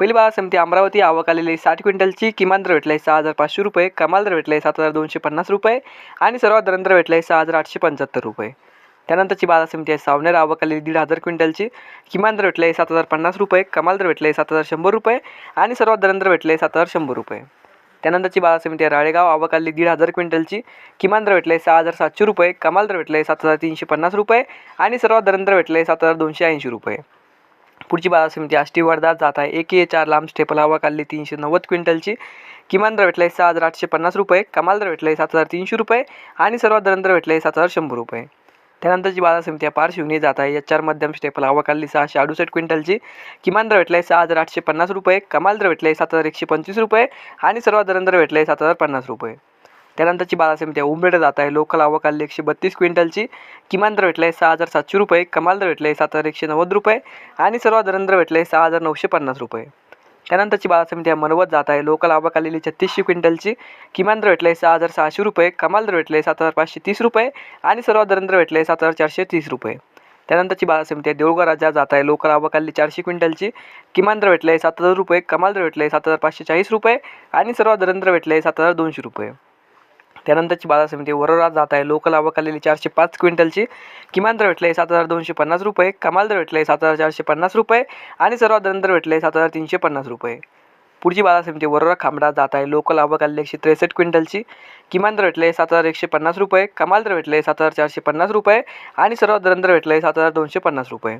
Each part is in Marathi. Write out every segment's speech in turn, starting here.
पहिली बाजार समिती अमरावती आवक आलेली साठ क्विंटलची किमान दर भेटला आहे. सहा हजार पाचशे रुपये. कमाल दर भेटला आहे. सात हजार दोनशे पन्नास रुपये. आणि सर्वात दर भेटला आहे. सहा हजार आठशे पंच्याहत्तर रुपये. त्यानंतरची बाजार समिती आहे. सावनेर आवक आलेली दीड हजार क्विंटलची. किमान दर भेटला आहे. सात हजार पन्नास रुपये. कमाल दर भेटला आहे. सात हजार शंभर रुपये. आणि सर्वात दरंदर भेटले आहे. सात हजार शंभर रुपये. त्यानंतरची बाजार समिती आहे. राळेगाव आवक आलेली दीड हजार क्विंटलची. किमान दर भेटले आहे. सहा हजार सातशे रुपये. कमाल दर भेटले आहे. सात हजार तीनशे पन्नास रुपये. आणि सर्वात दर भेटले आहे. सात हजार दोनशे ऐंशी रुपये. पुढची बाजार समिती आष्टी वर्धा जात आहे. एक ए चार लांब स्टेपल हवा काढली तीनशे नव्वद क्विंटलची. किमान दर भेटला आहे सहा हजार आठशे पन्नास रुपये. कमाल दर भेटला आहे सात हजार तीनशे रुपये. आणि सर्वात दर भेटला आहे सात हजार शंभर रुपये. त्यानंतरची बाजार समिती आहे पारशिवनी जात आहे या चार मध्यम स्टेपल हवा काढली सहाशे अडुसष्ट क्विंटलची. किमान दर भेटला आहे सहा हजार आठशे पन्नास रुपये. कमाल दर भेटला आहे सात हजार एकशे पंचवीस रुपये. आणि सर्वात दर भेटला आहे सात हजार पन्नास रुपये. त्यानंतरची बाजार समिती आहे उंबेड जात आहे. लोकल आवक आली एकशे बत्तीस क्विंटलची. किमान दर भेटला आहे सहा हजार सातशे रुपये. कमाल दर भेटला आहे सात हजार एकशे नव्वद रुपये. आणि सर्वात दर भेटला आहे सहा हजार नऊशे पन्नास रुपये. त्यानंतरची बाजार समिती आहे मनवत जात आहे. लोकल आवक आलेली छत्तीसशे क्विंटलची. किमान दर भेटला आहे सहा हजार सहाशे रुपये. कमाल दर भेटला आहे सात हजार पाचशे तीस रुपये. आणि सर्वात दर भेटले आहे सात हजार चारशे तीस रुपये. त्यानंतरची बाजार समिती आहे देऊळगाव राज्यात जात आहे. लोकल आवक चारशे क्विंटलची. किमान दर भेटले आहे सात हजार रुपये. कमाल दर भेटले आहे सात हजार पाचशे चाळीस रुपये. आणि सर्वात दर भेटले आहे सात हजार दोनशे रुपये. त्यानंतरची बाजार समिती वरोरा जात आहे. लोकल आवकालेली चारशे पाच क्विंटलची किमान दर भेटले आहे सात हजार दोनशे पन्नास रुपये. कमाल दर भेटले आहे सात हजार चारशे पन्नास रुपये. आणि सर्वात दर भेटले आहे सात हजार तीनशे पन्नास रुपये. पुढची बाजार समिती वरोरा खांबडा जात आहे. लोकल आवकालेली एकशे त्रेसष्ट क्विंटलची किमान दर भेटले आहे सात हजार एकशे पन्नास रुपये. कमाल दर भेटले आहे सात हजार चारशे पन्नास रुपये. आणि सर्वात दर भेटले आहे सात हजार दोनशे पन्नास रुपये.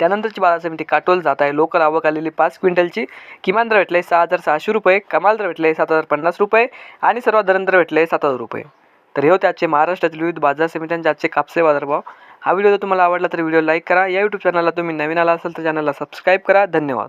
त्यानंतरची बाजार समिती काटोल जात आहे. लोकल आवक आलेली पाच क्विंटलची. किमान दर भेटले सहा हजार सहाशे रुपये कमाल दर भेटले सात हजार पन्नास रुपये आणि सर्वात दर भेटले सात हजार रुपये. तर हे होते आजचे महाराष्ट्रातील विविध बाजार समित्यांचे आजचे कापसे बाजारभाव हा व्हिडिओ जर तुम्हाला आवडला तर व्हिडिओ लाईक करा. या यूट्यूब चॅनलला तुम्ही नवीन आला असाल तर चॅनलला सबस्क्राईब करा. धन्यवाद.